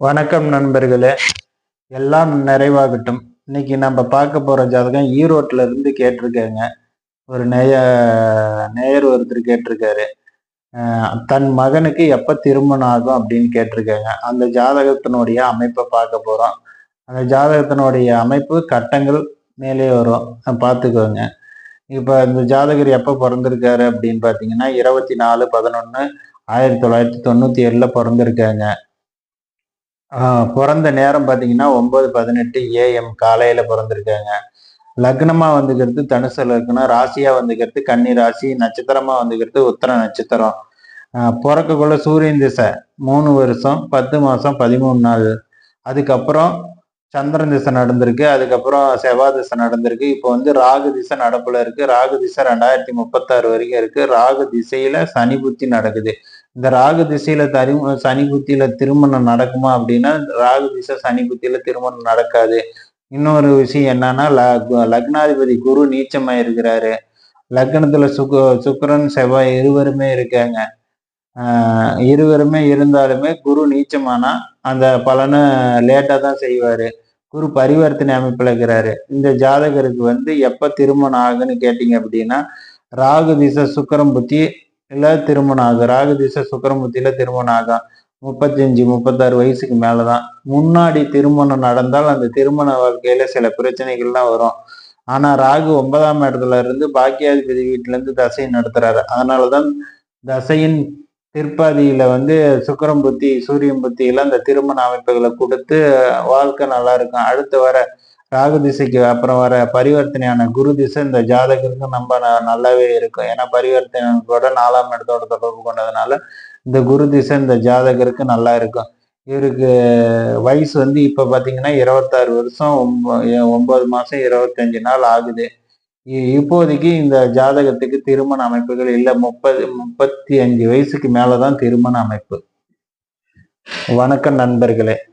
வணக்கம் நண்பர்களே. எல்லாம் நிறைவாகட்டும். இன்னைக்கு நம்ம பார்க்க போற ஜாதகம் ஈரோட்ல இருந்து கேட்டிருக்காங்க. ஒரு நேய நேயர் ஒருத்தர் கேட்டிருக்காரு. தன் மகனுக்கு எப்ப திருமணம் ஆகும் அப்படின்னு கேட்டிருக்காங்க. அந்த ஜாதகத்தினுடைய அமைப்பை பார்க்க போறோம். அந்த ஜாதகத்தினுடைய அமைப்பு கட்டங்கள் மேலே வரும். பார்த்துக்கோங்க. இப்போ இந்த ஜாதகர் எப்போ பிறந்திருக்காரு அப்படின்னு பார்த்தீங்கன்னா இருபத்தி நாலு பதினொன்று ஆயிரத்தி தொள்ளாயிரத்தி தொண்ணூற்றி ஏழில் பிறந்திருக்காங்க. பிறந்த நேரம் பார்த்தீங்கன்னா ஒன்பது பதினெட்டு ஏஎம் காலையில பிறந்திருக்காங்க. லக்னமா வந்துக்கிறது தனுசு லக்னம் ராசியா வந்துக்கிறது கன்னி ராசி நட்சத்திரமா வந்துக்கிறது உத்தர நட்சத்திரம். பிறக்கக்குள்ள சூரியன் திசை மூணு வருஷம் பத்து மாசம் பதிமூணு நாள். அதுக்கப்புறம் சந்திரன் திசை நடந்திருக்கு அதுக்கப்புறம் செவ்வாய் திசை நடந்திருக்கு. இப்போ வந்து ராகு திசை நடப்புல இருக்கு. ராகு திசை ரெண்டாயிரத்தி முப்பத்தாறு வரைக்கும் இருக்கு. ராகு திசையில சனி புத்தி நடக்குது. இந்த ராகு திசையில தரி சனி புத்தியில திருமணம் நடக்குமா அப்படின்னா ராகு திசை சனி புத்தியில திருமணம் நடக்காது. இன்னொரு விஷயம் என்னன்னா ல- லக்னாதிபதி குரு நீச்சமா இருக்கிறாரு. லக்னத்துல சுக்கு சுக்கரன் செவ்வாய் இருவருமே இருக்காங்க. ஆஹ் இருவருமே இருந்தாலுமே குரு நீச்சமானா அந்த பலனை லேட்டா தான் செய்வாரு. குரு பரிவர்த்தனை அமைப்புல இருக்கிறாரு. இந்த ஜாதகருக்கு வந்து எப்ப திருமணம் ஆகுன்னு கேட்டீங்க அப்படின்னா ராகு திசை சுக்கிரம் புத்தி இல்ல திருமணம் ஆகும் ராகு திசை சுக்கிரம் திருமணம் ஆகும் முப்பத்தஞ்சு முப்பத்தாறு வயசுக்கு மேலதான். முன்னாடி திருமணம் நடந்தால் அந்த திருமண வாழ்க்கையில சில பிரச்சனைகள்லாம் வரும். ஆனா ராகு ஒன்பதாம் இடத்துல இருந்து பாக்கியாதிபதி வீட்டுல இருந்து தசை நடத்துறாரு. அதனாலதான் தசையின் பிற்பாதியில வந்து சுக்கிரம் புத்தி சூரியன் புத்தியில அந்த திருமண அமைப்புகளை கொடுத்து வாழ்க்கை நல்லா இருக்கும். அடுத்து வர ராகு திசைக்கு அப்புறம் வர பரிவர்த்தனையான குரு திசை இந்த ஜாதகருக்கு நம்ம ந- நல்லாவே இருக்கும். ஏன்னா பரிவர்த்தனை கூட நாலாம் இடத்தோட தொடர்பு கொண்டதுனால இந்த குரு திசை இந்த ஜாதகருக்கு நல்லா இருக்கும். இவருக்கு வயசு வந்து இப்ப பாத்தீங்கன்னா இருபத்தாறு வருஷம் ஒம்ப- ஒன்பது மாசம் இருபத்தஞ்சு நாள் ஆகுது. இ- இப்போதைக்கு இந்த ஜாதகத்துக்கு திருமண அமைப்புகள் இல்லை முப்பது முப்பத்தி அஞ்சு வயசுக்கு மேலதான் திருமண அமைப்பு. வணக்கம் நண்பர்களே.